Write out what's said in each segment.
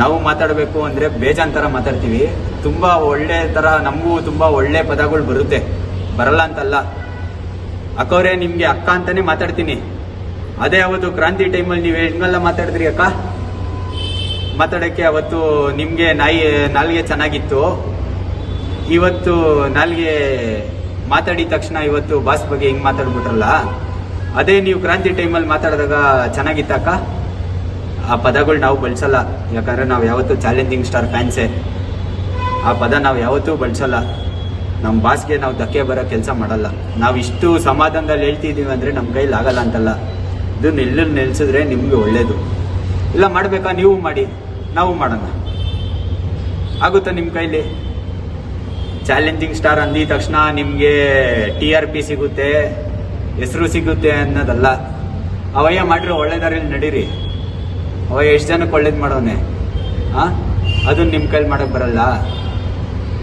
ನಾವು ಮಾತಾಡಬೇಕು ಅಂದರೆ ಬೇಜಾನ್ ಥರ ಮಾತಾಡ್ತೀವಿ. ತುಂಬ ಒಳ್ಳೆ ಥರ ನಮಗೂ ತುಂಬ ಒಳ್ಳೆ ಪದಗಳು ಬರುತ್ತೆ. ಬರಲ್ಲ ಅಂತಲ್ಲ. ಅಕ್ಕವ್ರೆ, ನಿಮಗೆ ಅಕ್ಕ ಅಂತಾನೆ ಮಾತಾಡ್ತೀನಿ. ಅದೇ ಅವತ್ತು ಕ್ರಾಂತಿ ಟೈಮಲ್ಲಿ ನೀವು ಹೆಂಗೆಲ್ಲ ಮಾತಾಡಿದ್ರಿ ಅಕ್ಕ? ಮಾತಾಡೋಕ್ಕೆ ಅವತ್ತು ನಿಮಗೆ ನಾಯಿ, ನಾಲ್ಗೆ ಚೆನ್ನಾಗಿತ್ತು. ಇವತ್ತು ನಾಲ್ಗೆ ಮಾತಾಡಿದ ತಕ್ಷಣ ಇವತ್ತು ಬಾಸ್ ಬಗ್ಗೆ ಹಿಂಗೆ ಮಾತಾಡ್ಬಿಟ್ರಲ್ಲ? ಅದೇ ನೀವು ಕ್ರಾಂತಿ ಟೈಮಲ್ಲಿ ಮಾತಾಡಿದಾಗ ಚೆನ್ನಾಗಿತ್ತಕ್ಕ ಆ ಪದಗಳು ನಾವು ಬಳಸಲ್ಲ. ಯಾಕಂದ್ರೆ ನಾವು ಯಾವತ್ತೂ ಚಾಲೆಂಜಿಂಗ್ ಸ್ಟಾರ್ ಫ್ಯಾನ್ಸೇ ಆ ಪದ ನಾವು ಯಾವತ್ತೂ ಬಳಸಲ್ಲ. ನಮ್ಮ ಬಾಸ್ಗೆ ನಾವು ಧಕ್ಕೆ ಬರೋ ಕೆಲಸ ಮಾಡಲ್ಲ. ನಾವು ಇಷ್ಟು ಸಮಾಧಾನದಲ್ಲಿ ಹೇಳ್ತಿದ್ದೀವಿ ಅಂದರೆ ನಮ್ಮ ಕೈಲಿ ಆಗಲ್ಲ ಅಂತಲ್ಲ. ಇದು ನಿಲ್ಲು ನಿಲ್ಸಿದ್ರೆ ನಿಮಗೆ ಒಳ್ಳೇದು. ಇಲ್ಲ, ಮಾಡಬೇಕಾ? ನೀವು ಮಾಡಿ. ನಾವು ಮಾಡೋಣ. ಆಗುತ್ತಾ ನಿಮ್ಮ ಕೈಲಿ? ಚಾಲೆಂಜಿಂಗ್ ಸ್ಟಾರ್ ಅಂದಿದ ತಕ್ಷಣ ನಿಮಗೆ ಟಿ ಆರ್ ಪಿ ಸಿಗುತ್ತೆ, ಹೆಸರು ಸಿಗುತ್ತೆ ಅನ್ನೋದಲ್ಲ. ಅವಯ್ಯ ಮಾಡಿರೋ ಒಳ್ಳೆದಾರಲ್ಲಿ ನಡೀರಿ. ಅವಯ್ಯ ಎಷ್ಟು ಜನಕ್ಕೆ ಒಳ್ಳೇದು ಮಾಡೋನೆ? ಹಾಂ ಅದನ್ನ ನಿಮ್ಮ ಕೈಲಿ ಮಾಡೋಕ್ಕೆ ಬರಲ್ಲ.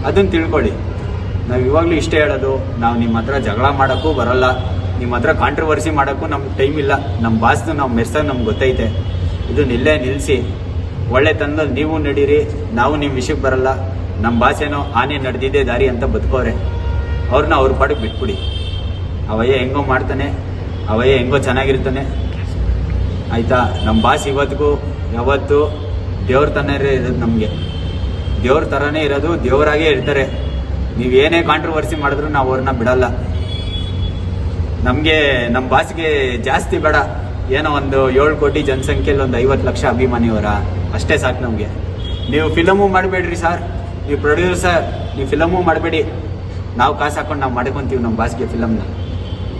ಅದನ್ನ ತಿಳ್ಕೊಳ್ಳಿ. ನಾವು ಇವಾಗಲೂ ಇಷ್ಟೇ ಹೇಳೋದು, ನಾವು ನಿಮ್ಮ ಹತ್ರ ಜಗಳ ಮಾಡೋಕ್ಕೂ ಬರಲ್ಲ. ನಿಮ್ಮ ಹತ್ರ ಕಾಂಟ್ರವರ್ಸಿ ಮಾಡೋಕ್ಕೂ ನಮ್ಗೆ ಟೈಮ್ ಇಲ್ಲ. ನಮ್ಮ ಬಾಸ್ದು ನಾವು ಮೆರ್ಸೋದು ನಮ್ಗೆ ಗೊತ್ತೈತೆ. ಇದು ನಿಲ್ಲೇ ನಿಲ್ಲಿಸಿ ಒಳ್ಳೆ ತಂದಲ್ಲಿ ನೀವು ನಡೀರಿ, ನಾವು ನಿಮ್ಮ ವಿಷಯಕ್ಕೆ ಬರಲ್ಲ. ನಮ್ಮ ಭಾಷೆನೋ ಆನೆ ನಡೆದಿದ್ದೆ ದಾರಿ ಅಂತ ಬದುಕೋರೆ. ಅವ್ರನ್ನ ಅವ್ರ ಪಾಡಿಗೆ ಬಿಟ್ಬಿಡಿ. ಅವಯ್ಯ ಹೆಂಗೋ ಮಾಡ್ತಾನೆ, ಅವಯ್ಯ ಹೆಂಗೋ ಚೆನ್ನಾಗಿರ್ತಾನೆ. ಆಯ್ತಾ? ನಮ್ಮ ಬಾಸ್ ಇವತ್ತಿಗೂ, ಯಾವತ್ತು ದೇವ್ರ ತನೇ ಇರೋದು ನಮಗೆ. ದೇವ್ರ ಥರನೇ ಇರೋದು, ದೇವರಾಗೇ ಇರ್ತಾರೆ. ನೀವು ಏನೇ ಕಾಂಟ್ರವರ್ಸಿ ಮಾಡಿದ್ರು ನಾವು ಅವ್ರನ್ನ ಬಿಡಲ್ಲ. ನಮಗೆ ನಮ್ಮ ಭಾಷೆಗೆ ಜಾಸ್ತಿ ಬೇಡ. ಏನೋ ಒಂದು ಏಳು ಕೋಟಿ ಜನಸಂಖ್ಯೆಯಲ್ಲಿ ಒಂದು ಐವತ್ತು ಲಕ್ಷ ಅಭಿಮಾನಿಯವರ, ಅಷ್ಟೇ ಸಾಕು ನಮಗೆ. ನೀವು ಫಿಲಮು ಮಾಡಬೇಡ್ರಿ ಸರ್. ನೀವು ಪ್ರೊಡ್ಯೂಸರ್, ನೀವು ಫಿಲಮು ಮಾಡಬೇಡಿ. ನಾವು ಕಾಸು ಹಾಕೊಂಡು ನಾವು ಮಾಡ್ಕೊತೀವಿ ನಮ್ಮ ಭಾಷೆಗೆ ಫಿಲಮ್ನ.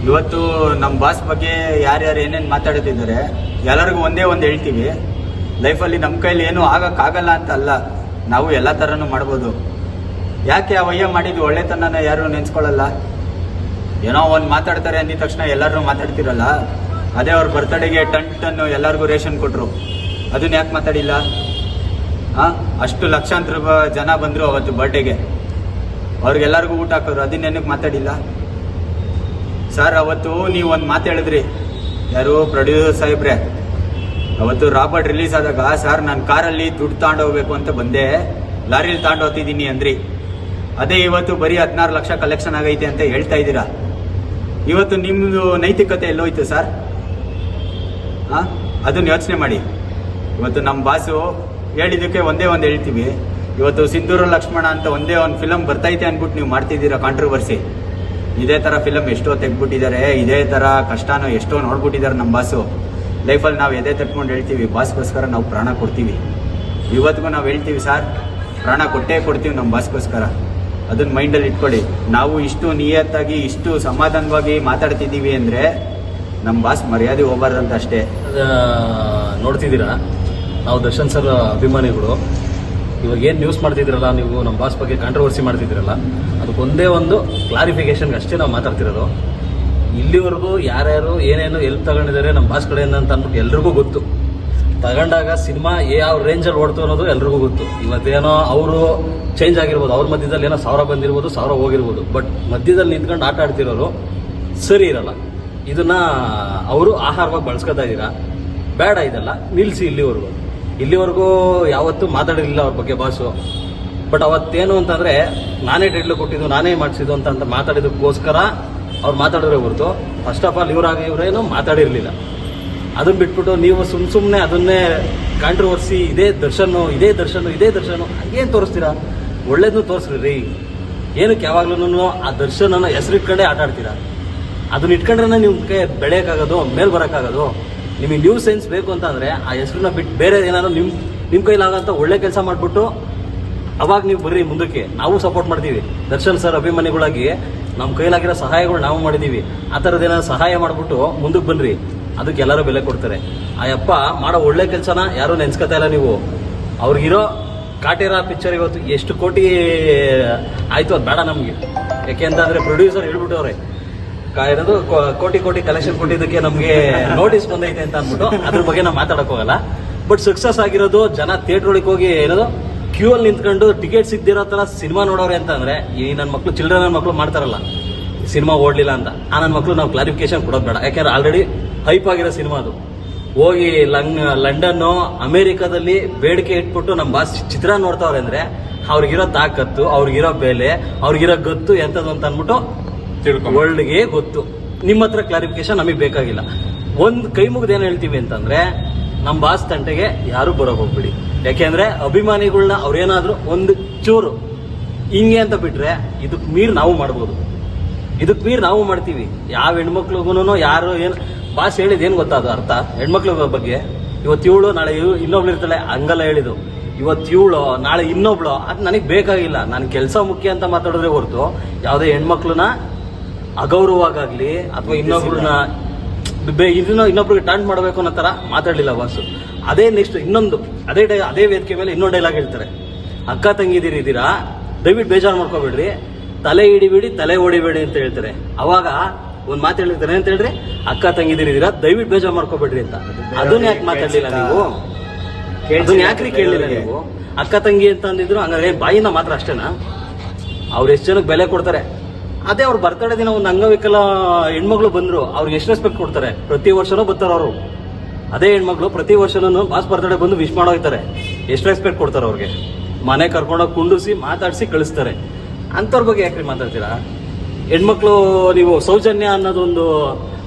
ಇವತ್ತು ನಮ್ಮ ಬಾಸ್ ಬಗ್ಗೆ ಯಾರ್ಯಾರು ಏನೇನು ಮಾತಾಡುತ್ತಿದ್ದಾರೆ ಎಲ್ಲರಿಗೂ ಒಂದೇ ಒಂದು ಹೇಳ್ತೀವಿ, ಲೈಫಲ್ಲಿ ನಮ್ಮ ಕೈಲಿ ಏನೂ ಆಗೋಕ್ಕಾಗಲ್ಲ ಅಂತ ಅಲ್ಲ, ನಾವು ಎಲ್ಲ ಥರನೂ ಮಾಡ್ಬೋದು. ಯಾಕೆ ಅವಯ್ಯ ಮಾಡಿದ್ದು ಒಳ್ಳೆತನನ ಯಾರು ನೆನೆಸ್ಕೊಳ್ಳಲ್ಲ? ಏನೋ ಒಂದು ಮಾತಾಡ್ತಾರೆ ಅಂದಿದ ತಕ್ಷಣ ಎಲ್ಲರೂ ಮಾತಾಡ್ತಿರಲ್ಲ, ಅದೇ ಅವ್ರ ಬರ್ತಡೆಗೆ ಟನ್ ಟನ್ ಎಲ್ಲರಿಗೂ ರೇಷನ್ ಕೊಟ್ಟರು ಅದನ್ನ ಯಾಕೆ ಮಾತಾಡಿಲ್ಲ? ಹಾಂ ಅಷ್ಟು ಲಕ್ಷಾಂತರ ಜನ ಬಂದರು ಅವತ್ತು ಬರ್ಡೇಗೆ ಅವ್ರಿಗೆಲ್ಲರಿಗೂ ಊಟ ಹಾಕಿದ್ರು ಅದನ್ನೇನಕ್ಕೆ ಮಾತಾಡಿಲ್ಲ? ಸರ್ ಅವತ್ತು ನೀವು ಒಂದು ಮಾತು ಹೇಳಿದ್ರಿ. ಯಾರು ಪ್ರೊಡ್ಯೂಸರ್ ಸಾಹೇಬ್ರೆ ಅವತ್ತು ರಾಬರ್ಟ್ ರಿಲೀಸ್ ಆದಾಗ ಸರ್, ನಾನು ಕಾರಲ್ಲಿ ದುಡ್ಡು ತಗೊಂಡೋಗ್ಬೇಕು ಅಂತ ಬಂದೆ. ಲಾರಿಲಿ ತಗೊಂಡು ಹೋಗ್ತಿದ್ದೀನಿ ಅಂದ್ರಿ. ಅದೇ ಇವತ್ತು ಬರೀ ಹದಿನಾರು ಲಕ್ಷ ಕಲೆಕ್ಷನ್ ಆಗೈತೆ ಅಂತ ಹೇಳ್ತಾ ಇದ್ದೀರಾ? ಇವತ್ತು ನಿಮ್ಮದು ನೈತಿಕತೆ ಎಲ್ಲೋಯ್ತು ಸರ್? ಹಾಂ ಅದನ್ನು ಯೋಚನೆ ಮಾಡಿ. ಇವತ್ತು ನಮ್ಮ ಬಾಸು ಹೇಳಿದ್ದಕ್ಕೆ ಒಂದೇ ಒಂದು ಹೇಳ್ತೀವಿ. ಇವತ್ತು ಸಿಂಧೂರ ಲಕ್ಷ್ಮಣ ಅಂತ ಒಂದೇ ಒಂದು ಫಿಲಮ್ ಬರ್ತೈತೆ ಅಂದ್ಬಿಟ್ಟು ನೀವು ಮಾಡ್ತಿದ್ದೀರಾ ಕಾಂಟ್ರವರ್ಸಿ ಇದೇ ಥರ ಫಿಲಮ್ ಎಷ್ಟೋ ತೆಗ್ಬಿಟ್ಟಿದ್ದಾರೆ ಇದೇ ಥರ ಕಷ್ಟನೋ ಎಷ್ಟೋ ನೋಡ್ಬಿಟ್ಟಿದ್ದಾರೆ ನಮ್ಮ ಬಾಸು. ಲೈಫಲ್ಲಿ ನಾವು ಎದೆ ತಟ್ಕೊಂಡು ಹೇಳ್ತೀವಿ, ಬಾಸ್ಗೋಸ್ಕರ ನಾವು ಪ್ರಾಣ ಕೊಡ್ತೀವಿ. ಇವತ್ತಿಗೂ ನಾವು ಹೇಳ್ತೀವಿ, ಸರ್, ಪ್ರಾಣ ಕೊಟ್ಟೇ ಕೊಡ್ತೀವಿ ನಮ್ಮ ಬಾಸ್ಗೋಸ್ಕರ. ಅದನ್ನ ಮೈಂಡಲ್ಲಿ ಇಟ್ಕೊಳ್ಳಿ. ನಾವು ಇಷ್ಟು ನಿಯತ್ತಾಗಿ, ಇಷ್ಟು ಸಮಾಧಾನವಾಗಿ ಮಾತಾಡ್ತಿದ್ದೀವಿ ಅಂದರೆ ನಮ್ಮ ಬಾಸ್ ಮರ್ಯಾದೆ ಹೋಗ್ಬಾರ್ದಂತ ಅಷ್ಟೇ. ನೋಡ್ತಿದ್ದೀರ? ನಾವು ದರ್ಶನ್ ಸರ್ ಅಭಿಮಾನಿಗಳು. ಇವಾಗ ಏನು ನ್ಯೂಸ್ ಮಾಡ್ತಿದ್ದೀರಲ್ಲ ನೀವು? ನಮ್ಮ ಬಾಸ್ ಬಗ್ಗೆ ಕಾಂಟ್ರವರ್ಸಿ ಮಾಡ್ತಿದ್ದೀರಲ್ಲ? ಅದಕ್ಕೊಂದೇ ಒಂದು ಕ್ಲಾರಿಫಿಕೇಷನ್ಗೆ ಅಷ್ಟೇ ನಾವು ಮಾತಾಡ್ತಿರೋದು. ಇಲ್ಲಿವರೆಗೂ ಯಾರ್ಯಾರು ಏನೇನು ಎಲ್ಲಿ ತಗೊಂಡಿದ್ದಾರೆ ನಮ್ಮ ಬಾಸ್ ಕಡೆಯಿಂದ ಅಂತ ಅಂದ್ಬಿಟ್ಟು ಎಲ್ರಿಗೂ ಗೊತ್ತು. ತಗೊಂಡಾಗ ಸಿನಿಮಾ ಯಾವ ರೇಂಜಲ್ಲಿ ಓಡ್ತು ಅನ್ನೋದು ಎಲ್ರಿಗೂ ಗೊತ್ತು. ಇವತ್ತೇನೋ ಅವರು ಚೇಂಜ್ ಆಗಿರ್ಬೋದು, ಅವ್ರ ಮಧ್ಯದಲ್ಲಿ ಏನೋ ಸಾವಿರ ಬಂದಿರ್ಬೋದು, ಸಾವಿರ ಹೋಗಿರ್ಬೋದು. ಬಟ್ ಮಧ್ಯದಲ್ಲಿ ನಿಂತ್ಕೊಂಡು ಆಟ ಆಡ್ತಿರೋರು ಸರಿ ಇರಲ್ಲ. ಇದನ್ನ ಅವರು ಆಹಾರವಾಗಿ ಬಳಸ್ಕೊತಾ ಇದ್ದೀರಾ? ಬೇಡ ಇದೆಲ್ಲ. ನಿಲ್ಲಿಸಿ ಇಲ್ಲಿವರೆಗೂ. ಇಲ್ಲಿವರೆಗೂ ಯಾವತ್ತೂ ಮಾತಾಡಿರಲಿಲ್ಲ ಅವ್ರ ಬಗ್ಗೆ ಬಾಸು ಬಟ್ ಅವತ್ತೇನು ಅಂತಂದರೆ ನಾನೇ ಟೈಟ್ಲು ಕೊಟ್ಟಿದ್ದು, ನಾನೇ ಮಾಡಿಸಿದ್ದು ಅಂತ ಅಂತ ಮಾತಾಡಿದಕ್ಕೋಸ್ಕರ ಅವ್ರು ಮಾತಾಡಿದ್ರೆ ಹೊರತು. ಫಸ್ಟ್ ಆಫ್ ಆಲ್ ಇವರಾಗಿ ಇವರೇನು ಮಾತಾಡಿರಲಿಲ್ಲ. ಅದನ್ನು ಬಿಟ್ಬಿಟ್ಟು ನೀವು ಸುಮ್ ಸುಮ್ಮನೆ ಅದನ್ನೇ ಕಾಂಟ್ರವರ್ಸಿ ಇದೇ ದರ್ಶನೋ, ಇದೇ ದರ್ಶನು ಇದೇ ದರ್ಶನು ಏನು ತೋರಿಸ್ತೀರಾ? ಒಳ್ಳೇದನ್ನು ತೋರಿಸ್ರಿ, ರೀ. ಏನಕ್ಕೆ ಯಾವಾಗ್ಲೂ ಆ ದರ್ಶನನ ಹೆಸರಿಟ್ಕೊಂಡೇ ಆಟ ಆಡ್ತೀರಾ? ಅದನ್ನ ಇಟ್ಕೊಂಡ್ರೆ ನಿಮ್ಮ ಕೈ ಬೆಳೆಯೋಕ್ಕಾಗೋದು, ಮೇಲೆ ಬರೋಕ್ಕಾಗೋದು. ನಿಮಗೆ ನ್ಯೂ ಸೆನ್ಸ್ ಬೇಕು ಅಂತ ಅಂದ್ರೆ ಆ ಹೆಸರನ್ನ ಬಿಟ್ಟು ಬೇರೆ ಏನಾದ್ರು ನಿಮ್ಮ ನಿಮ್ಮ ಕೈಲಾಗಂತ ಒಳ್ಳೆ ಕೆಲಸ ಮಾಡಿಬಿಟ್ಟು ಅವಾಗ ನೀವು ಬರ್ರಿ ಮುಂದಕ್ಕೆ. ನಾವು ಸಪೋರ್ಟ್ ಮಾಡ್ತೀವಿ. ದರ್ಶನ್ ಸರ್ ಅಭಿಮಾನಿಗಳಾಗಿ ನಮ್ಮ ಕೈಲಾಗಿರೋ ಸಹಾಯಗಳು ನಾವು ಮಾಡಿದ್ದೀವಿ ಆ ಥರದ್ದು ಏನಾದ್ರು ಸಹಾಯ ಮಾಡಿಬಿಟ್ಟು ಮುಂದಕ್ಕೆ ಬನ್ನಿರಿ ಅದಕ್ಕೆ ಎಲ್ಲರೂ ಬೆಲೆ ಕೊಡ್ತಾರೆ. ಆ ಯಪ್ಪ ಮಾಡೋ ಒಳ್ಳೆ ಕೆಲಸನ ಯಾರೂ ನೆನ್ಸ್ಕೊತಾ ಇಲ್ಲ ನೀವು. ಅವ್ರಿಗಿರೋ ಕಾಟೇರ ಪಿಕ್ಚರ್ ಇವತ್ತು ಎಷ್ಟು ಕೋಟಿ ಆಯಿತು ಅದು ಬೇಡ ನಮಗೆ. ಯಾಕೆ ಅಂತಂದ್ರೆ ಪ್ರೊಡ್ಯೂಸರ್ ಹೇಳ್ಬಿಟ್ಟವ್ರೆ ಏನದು ಕೋಟಿ ಕೋಟಿ ಕಲೆಕ್ಷನ್ ಕೊಟ್ಟಿದ್ದಕ್ಕೆ ನಮಗೆ ನೋಟಿಸ್ ಬಂದೈತೆ ಅಂತ ಅಂದ್ಬಿಟ್ಟು ಅದ್ರ ಬಗ್ಗೆ ನಾವು ಮಾತಾಡೋಕ್ಕೋಗಲ್ಲ ಬಟ್ ಸಕ್ಸಸ್ ಆಗಿರೋದು ಜನ ಥಿಯೇಟರ್ ಒಳಗೆ ಹೋಗಿ ಏನದು ಕ್ಯೂ ಅಲ್ಲಿ ನಿಂತ್ಕೊಂಡು ಟಿಕೆಟ್ ಸಿಗ್ದಿರೋ ತರ ಸಿನಿಮಾ ನೋಡೋರೆ ಅಂತ ಅಂದ್ರೆ ಈ ನನ್ನ ಮಕ್ಳು ಚಿಲ್ಡ್ರನ್ ನನ್ನ ಮಕ್ಳು ಮಾಡ್ತಾರಲ್ಲ. ಸಿನಿಮಾ ಓಡ್ಲಿಲ್ಲ ಅಂತ. ಆ ನನ್ನ ಮಕ್ಳು ನಾವು ಕ್ಲಾರಿಫಿಕೇಶನ್ ಕೊಡೋದು ಬೇಡ. ಯಾಕಂದ್ರೆ ಆಲ್ರೆಡಿ ಹೈಪ್ ಆಗಿರೋ ಸಿನಿಮಾ ಅದು. ಹೋಗಿ ಲಂಗ್ ಲಂಡನ್ನು ಅಮೇರಿಕಾದಲ್ಲಿ ಬೇಡಿಕೆ ಇಟ್ಬಿಟ್ಟು ನಮ್ಮ ಬಾಸ್ ಚಿತ್ರ ನೋಡ್ತಾವ್ರೆ ಅಂದ್ರೆ ಅವ್ರಿಗಿರೋ ತಾಕತ್ತು ಅವ್ರಿಗಿರೋ ಬೆಲೆ ಅವ್ರಿಗಿರೋ ಗೊತ್ತು ಎಂಥದ್ದು ಅಂತ ಅಂದ್ಬಿಟ್ಟು ತಿಳ್ಕೊ ವರ್ಲ್ಡ್ಗೆ ಗೊತ್ತು. ನಿಮ್ಮ ಹತ್ರ ಕ್ಲಾರಿಫಿಕೇಶನ್ ನಮಗೆ ಬೇಕಾಗಿಲ್ಲ. ಒಂದು ಕೈ ಮುಗಿದು ಏನು ಹೇಳ್ತೀವಿ ಅಂತಂದ್ರೆ ನಮ್ಮ ಬಾಸ್ ತಂಟೆಗೆ ಯಾರು ಬರೋಕೆ ಹೋಗ್ಬಿಡಿ. ಯಾಕೆಂದ್ರೆ ಅಭಿಮಾನಿಗಳನ್ನ ಅವ್ರೇನಾದ್ರೂ ಒಂದು ಚೂರು ಹಿಂಗೆ ಅಂತ ಬಿಟ್ರೆ ಇದಕ್ ಮೀರ್ ನಾವು ಮಾಡ್ಬೋದು. ಇದಕ್ ಮೀರ್ ನಾವು ಮಾಡ್ತೀವಿ. ಯಾವ ಹೆಣ್ಮಕ್ಳಿಗೂ ಯಾರು ಏನ್ ಬಾಸ್ ಹೇಳಿದ್ ಏನ್ ಗೊತ್ತಾ ಅದು ಅರ್ಥ? ಹೆಣ್ಮಕ್ಳು ಬಗ್ಗೆ. ಇವತ್ತು ಇವಳು ನಾಳೆ ಇನ್ನೊಬ್ಳು ಇರ್ತಾಳೆ, ಹಂಗಲ್ಲ ಹೇಳಿದು ಇವತ್ತು ಇವಳು ನಾಳೆ ಇನ್ನೊಬ್ಳು, ಅದು ನನಗೆ ಬೇಕಾಗಿಲ್ಲ. ನನ್ನ ಕೆಲಸ ಮುಖ್ಯ ಅಂತ ಮಾತಾಡಿದ್ರೆ ಹೊರತು ಯಾವುದೇ ಹೆಣ್ಮಕ್ಳನ್ನ ಅಗೌರವವಾಗಲಿ ಅಥವಾ ಇನ್ನೊಬ್ರನ್ನ ಇದನ್ನ ಇನ್ನೊಬ್ರಿಗೆ ಟಾಂಟ್ ಮಾಡಬೇಕು ಅನ್ನೋ ತರ ಮಾತಾಡಲಿಲ್ಲ ಬಾಸು ಅದೇ ನೆಕ್ಸ್ಟ್ ಇನ್ನೊಂದು, ಅದೇ ಡೈ ಅದೇ ವೇದಿಕೆ ಮೇಲೆ ಇನ್ನೊಂದು ಡೈಲಾಗ್ ಹೇಳ್ತಾರೆ. ಅಕ್ಕ ತಂಗಿದಿರಿ ಇದ್ದೀರಾ ದಯವಿಟ್ಟು ಬೇಜಾರು ಮಾಡ್ಕೋಬೇಡ್ರಿ. ತಲೆ ಹಿಡಿಬೇಡಿ, ತಲೆ ಹೊಡಿಬೇಡಿ ಅಂತ ಹೇಳ್ತಾರೆ. ಅವಾಗ ಒಂದ್ ಮಾತು ಹೇಳಿರ್ತಾರೆ ಅಂತ ಹೇಳ್ರಿ? ಅಕ್ಕ ತಂಗಿದಿರಿ ಇದ್ದೀರಾ ದಯವಿಟ್ಟು ಬೇಜಾರು ಮಾಡ್ಕೋಬೇಡ್ರಿ ಅಂತ. ಅದನ್ನ ಯಾಕೆ ಮಾತಾಡ್ಲಿಲ್ಲ ನೀವು? ಅದನ್ನ ಯಾಕ್ರಿ ಕೇಳಲಿಲ್ಲ ನೀವು? ಅಕ್ಕ, ತಂಗಿ ಅಂತ ಅಂದಿದ್ರು ಹಂಗಾದ್ರೆ ಬಾಯಿನ ಮಾತ್ರ ಅಷ್ಟೇನಾ? ಅವ್ರು ಎಷ್ಟು ಜನಕ್ಕೆ ಬೆಲೆ ಕೊಡ್ತಾರೆ? ಅದೇ ಅವ್ರ ಬರ್ತಡೇ ದಿನ ಒಂದು ಅಂಗವಿಕಲ ಹೆಣ್ಮಗಳು ಬಂದ್ರು, ಅವ್ರಿಗೆ ಎಷ್ಟು ರೆಸ್ಪೆಕ್ಟ್ ಕೊಡ್ತಾರೆ? ಪ್ರತಿ ವರ್ಷನೂ ಬರ್ತಾರೆ ಅವರು. ಅದೇ ಹೆಣ್ಮಕ್ಳು ಪ್ರತಿ ವರ್ಷನೂ ಮಾಸ್ ಬರ್ತಡೆ ಬಂದು ವಿಶ್ ಮಾಡೋಗ್ತಾರೆ ಎಷ್ಟು ರೆಸ್ಪೆಕ್ಟ್ ಕೊಡ್ತಾರೆ ಅವ್ರಿಗೆ. ಮನೆ ಕರ್ಕೊಂಡೋಗಿ ಕುಂಡಿಸಿ ಮಾತಾಡಿಸಿ ಕಳಿಸ್ತಾರೆ. ಅಂಥವ್ರ ಬಗ್ಗೆ ಯಾಕ್ರಿ ಮಾತಾಡ್ತೀರಾ? ಹೆಣ್ಮಕ್ಳು ನೀವು ಸೌಜನ್ಯ ಅನ್ನೋದೊಂದು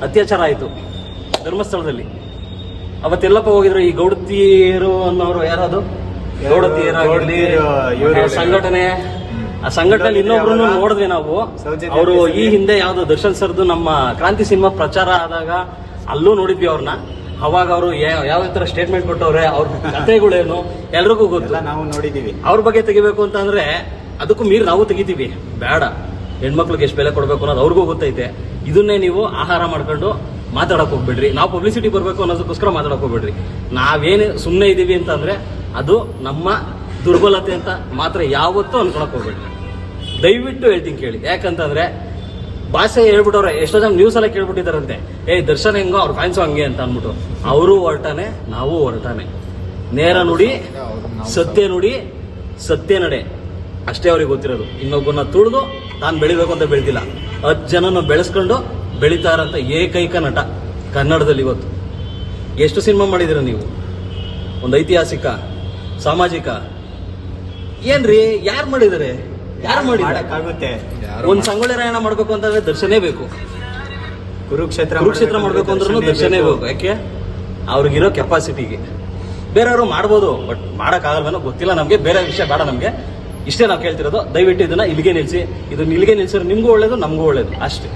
ಅತ್ಯಾಚಾರ ಆಯಿತು ಧರ್ಮಸ್ಥಳದಲ್ಲಿ. ಅವತ್ತೆಲ್ಲಪ್ಪ ಹೋಗಿದ್ರು ಈ ಗೌಡತಿಯರು ಅನ್ನೋರು ಯಾರಾದ್ರು? ಗೌಡತಿಯರು ಗೌಡತಿಯರು, ಇವ್ರು ಸಂಘಟನೆ. ಆ ಸಂಘಟನೆ ಇನ್ನೊಬ್ರು ನೋಡಿದ್ವಿ ನಾವು. ಅವರು ಈ ಹಿಂದೆ ಯಾವ್ದು ದರ್ಶನ್ ಸರ್ದು ನಮ್ಮ ಕ್ರಾಂತಿ ಸಿನಿಮಾ ಪ್ರಚಾರ ಆದಾಗ ಅಲ್ಲೂ ನೋಡಿದ್ವಿ ಅವ್ರನ್ನ. ಅವಾಗ ಅವರು ಯಾವ ತರ ಸ್ಟೇಟ್ಮೆಂಟ್ ಕೊಟ್ಟವ್ರೆ ಅವ್ರ ಕಥೆಗಳೇನು ಎಲ್ರಿಗೂ ಗೊತ್ತು. ಎಲ್ಲ ನಾವು ನೋಡಿದೀವಿ. ಅವ್ರ ಬಗ್ಗೆ ತೆಗಿಬೇಕು ಅಂತಂದ್ರೆ ಅದಕ್ಕೂ ಮೀರಿ ನಾವು ತೆಗಿತೀವಿ. ಬೇಡ. ಹೆಣ್ಮಕ್ಳಿಗೆ ಎಷ್ಟು ಬೆಲೆ ಕೊಡಬೇಕು ಅನ್ನೋದು ಅವ್ರಿಗೂ ಗೊತ್ತೈತೆ. ಇದನ್ನೇ ನೀವು ಆಹಾರ ಮಾಡ್ಕೊಂಡು ಮಾತಾಡಕ್ ಹೋಗ್ಬೇಡ್ರಿ. ನಾವು ಪಬ್ಲಿಸಿಟಿ ಬರಬೇಕು ಅನ್ನೋದಕ್ಕೋಸ್ಕರ ಮಾತಾಡಕ್ ಹೋಗ್ಬೇಡ್ರಿ. ನಾವೇನು ಸುಮ್ಮನೆ ಇದೀವಿ ಅಂತಂದ್ರೆ ಅದು ನಮ್ಮ ದುರ್ಬಲತೆ ಅಂತ ಮಾತ್ರ ಯಾವತ್ತೂ ಅನ್ಕೊಳಕ್ ಹೋಗ್ಬೇಡ್ರಿ. ದಯವಿಟ್ಟು ಹೇಳ್ತೀನಿ ಕೇಳಿ. ಯಾಕಂತಂದ್ರೆ ಭಾಷೆ ಹೇಳ್ಬಿಟ್ಟವ್ರೆ, ಎಷ್ಟೋ ಜನ ನ್ಯೂಸ್ ಎಲ್ಲ ಕೇಳ್ಬಿಟ್ಟಿದಾರಂತೆ ಏ, ದರ್ಶನ್ ಹೆಂಗೋ, ಅವ್ರ ಫ್ಯಾನ್ಸ್ ಹಂಗೆ ಅಂತ ಅಂದ್ಬಿಟ್ಟು. ಅವರು ಹೊರಟಾನೆ, ನಾವು ಹೊರಟಾನೆ. ನೇರ ನುಡಿ, ಸತ್ಯ ನುಡಿ, ಸತ್ಯ ನಡೆ. ಅಷ್ಟೇ ಅವ್ರಿಗೆ ಗೊತ್ತಿರೋದು. ಇನ್ನೊಬ್ಬನ ತುಳಿದು, ತಾನು ಬೆಳಿಬೇಕು ಅಂತ ಬೆಳೆದಿಲ್ಲ. ಹತ್ತು ಜನನ ಬೆಳೆಸ್ಕೊಂಡು ಬೆಳೀತಾ ಅಂತ ಏಕೈಕ ನಟ ಕನ್ನಡದಲ್ಲಿ ಇವತ್ತು. ಎಷ್ಟು ಸಿನಿಮಾ ಮಾಡಿದಿರ ನೀವು? ಒಂದು ಐತಿಹಾಸಿಕ, ಸಾಮಾಜಿಕ? ಏನ್ರಿ, ಯಾರು ಮಾಡಿದ್ದಾರೆ? ಯಾರು ಮಾಡಿದ್ದಾರೆ ಮಾಡಕ್ಕಾಗುತ್ತೆ? ಒಂದ್ ಸಂಗೊಳ್ಳಿ ರಾಯಣ ಮಾಡ್ಬೇಕು ಅಂತಂದ್ರೆ ದರ್ಶನೇ ಬೇಕು. ಕುರುಕ್ಷೇತ್ರ ಕುರುಕ್ಷೇತ್ರ ಮಾಡ್ಬೇಕು ಅಂದ್ರೂ ದರ್ಶನೇ ಬೇಕು. ಯಾಕೆ? ಅವ್ರಿಗಿರೋ ಕೆಪಾಸಿಟಿಗೆ ಬೇರೆಯವರು ಮಾಡ್ಬೋದು ಬಟ್ ಮಾಡಕ್ ಆಗಲ್ವೇನೋ ಗೊತ್ತಿಲ್ಲ ನಮ್ಗೆ. ಬೇರೆ ವಿಷಯ ಬೇಡ ನಮ್ಗೆ. ಇಷ್ಟೇ ನಾವು ಕೇಳ್ತಿರೋದು. ದಯವಿಟ್ಟು ಇದನ್ನ ಇಲ್ಲಿಗೆ ನಿಲ್ಸಿ. ಇದನ್ನ ಇಲ್ಲಿಗೆ ನಿಲ್ಸಿದ್ರೆ ನಿಮ್ಗೂ ಒಳ್ಳೇದು ನಮಗೂ ಒಳ್ಳೇದು. ಅಷ್ಟೇ.